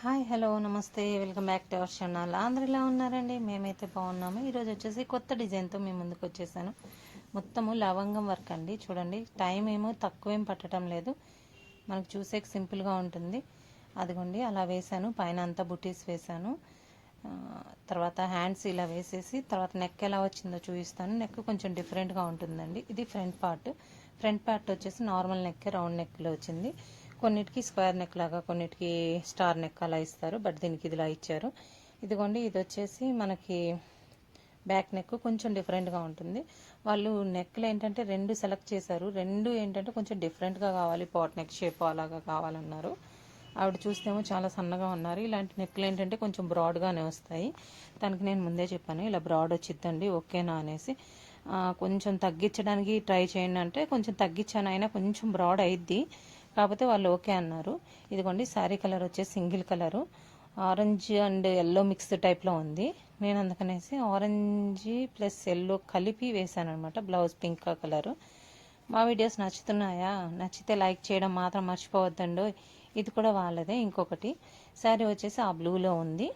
Hi hello నమస్తే welcome back to our channel. అందరు ఇలా ఉన్నారండి? మేమైతే బాగున్నాము. ఈరోజు వచ్చేసి కొత్త డిజైన్తో మేము ముందుకు వచ్చేసాను. మొత్తము లవంగం వర్క్ అండి. చూడండి టైం ఏమో తక్కువేం పట్టడం లేదు. మనకు చూసేకి సింపుల్గా ఉంటుంది. అదిగోండి అలా వేసాను పైన అంతా బుటీస్ వేసాను తర్వాత హ్యాండ్స్ ఇలా వేసేసి తర్వాత నెక్ ఎలా వచ్చిందో చూపిస్తాను. నెక్ కొంచెం డిఫరెంట్గా ఉంటుందండి. ఇది ఫ్రంట్ పార్ట్. ఫ్రంట్ పార్ట్ వచ్చేసి నార్మల్ నెక్ రౌండ్ నెక్లో వచ్చింది. కొన్నిటికి స్క్వేర్ నెక్ లాగా కొన్నిటికి స్టార్ నెక్ అలా ఇస్తారు బట్ దీనికి ఇదిలా ఇచ్చారు. ఇదిగోండి ఇది వచ్చేసి మనకి బ్యాక్ నెక్ కొంచెం డిఫరెంట్గా ఉంటుంది. వాళ్ళు నెక్లు ఏంటంటే రెండు సెలెక్ట్ చేశారు. రెండు ఏంటంటే కొంచెం డిఫరెంట్గా కావాలి పాట్ నెక్ షేప్ అలాగా కావాలన్నారు. ఆవిడ చూస్తేమో చాలా సన్నగా ఉన్నారు. ఇలాంటి నెక్లు ఏంటంటే కొంచెం బ్రాడ్గానే వస్తాయి. దానికి నేను ముందే చెప్పాను ఇలా బ్రాడ్ వచ్చిద్దండి ఓకేనా అనేసి. కొంచెం తగ్గించడానికి ట్రై చేయండి అంటే కొంచెం తగ్గించాను అయినా కొంచెం బ్రాడ్ అయిద్ది. కాకపోతే వాళ్ళు ఓకే అన్నారు. ఇదిగోండి శారీ కలర్ వచ్చేసి single colour. Orange and yellow mix టైప్లో ఉంది. నేను అందుకనేసి ఆరెంజ్ ప్లస్ ఎల్లో కలిపి వేసాను అనమాట బ్లౌజ్ పింక్ కలరు. మా వీడియోస్ నచ్చుతున్నాయా? నచ్చితే లైక్ చేయడం మాత్రం మర్చిపోవద్దండి. ఇది కూడా వాళ్ళదే. ఇంకొకటి శారీ వచ్చేసి ఆ బ్లూలో ఉంది.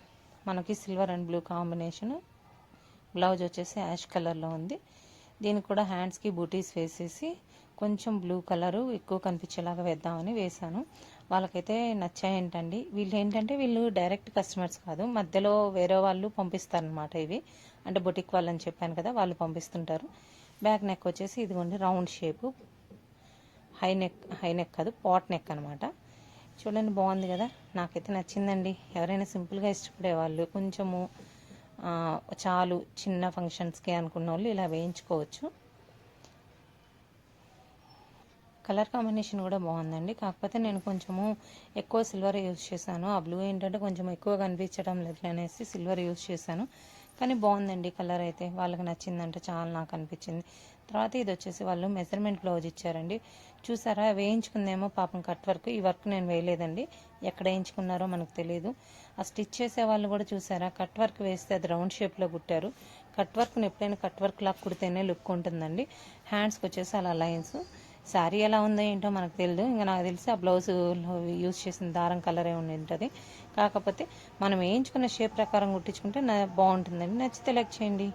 మనకి silver and blue combination blouse వచ్చేసి యాష్ కలర్లో ఉంది. దీనికి కూడా హ్యాండ్స్కి బూటీస్ వేసేసి కొంచెం బ్లూ కలరు ఎక్కువ కనిపించేలాగా వేద్దామని వేశాను. వాళ్ళకైతే నచ్చాయంటండి. వీళ్ళు ఏంటంటే వీళ్ళు డైరెక్ట్ కస్టమర్స్ కాదు. మధ్యలో వేరే వాళ్ళు పంపిస్తారనమాట ఇవి. అంటే బొటిక్ వాళ్ళని చెప్పాను కదా వాళ్ళు పంపిస్తుంటారు. బ్యాక్ నెక్ వచ్చేసి ఇదిగోండి round shape. High neck high neck కాదు పాట్ నెక్ అనమాట చూడండి బాగుంది కదా. నాకైతే నచ్చిందండి. ఎవరైనా సింపుల్గా ఇష్టపడే వాళ్ళు కొంచెము చాలు చిన్న ఫంక్షన్స్కి అనుకున్న వాళ్ళు ఇలా వేయించుకోవచ్చు. కలర్ కాంబినేషన్ కూడా బాగుందండి. కాకపోతే నేను కొంచెము ఎక్కువ సిల్వర్ యూజ్ చేశాను. ఆ బ్లూ ఏంటంటే కొంచెం ఎక్కువ కనిపించడం లేదు అనేసి సిల్వర్ యూజ్ చేశాను. కానీ బాగుందండి కలర్ అయితే. వాళ్ళకి నచ్చిందంటే చాలా నాకు అనిపించింది. తర్వాత ఇది వచ్చేసి వాళ్ళు మెజర్మెంట్ బ్లౌజ్ ఇచ్చారండి. చూసారా? వేయించుకుందేమో పాపం కట్ వర్క్. ఈ వర్క్ నేను వేయలేదండి. ఎక్కడ వేయించుకున్నారో మనకు తెలియదు ఆ స్టిచ్ చేసే వాళ్ళు కూడా చూసారా? కట్ వర్క్ వేస్తే అది రౌండ్ షేప్లో కుట్టారు. కట్ వర్క్ని ఎప్పుడైనా కట్ వర్క్ లాగా కుడితేనే లుక్ ఉంటుందండి. హ్యాండ్స్కి వచ్చేసి అలా లైన్స్. శారీ ఎలా ఉందో ఏంటో మనకు తెలియదు ఇంకా నాకు తెలిసి ఆ బ్లౌజ్ యూజ్ చేసిన దారం కలరే ఉండి ఉంటుంది కాకపోతే మనం వేయించుకున్న షేప్ ప్రకారం కుట్టించుకుంటే బాగుంటుందండి. నచ్చితే లెక్ చేయండి.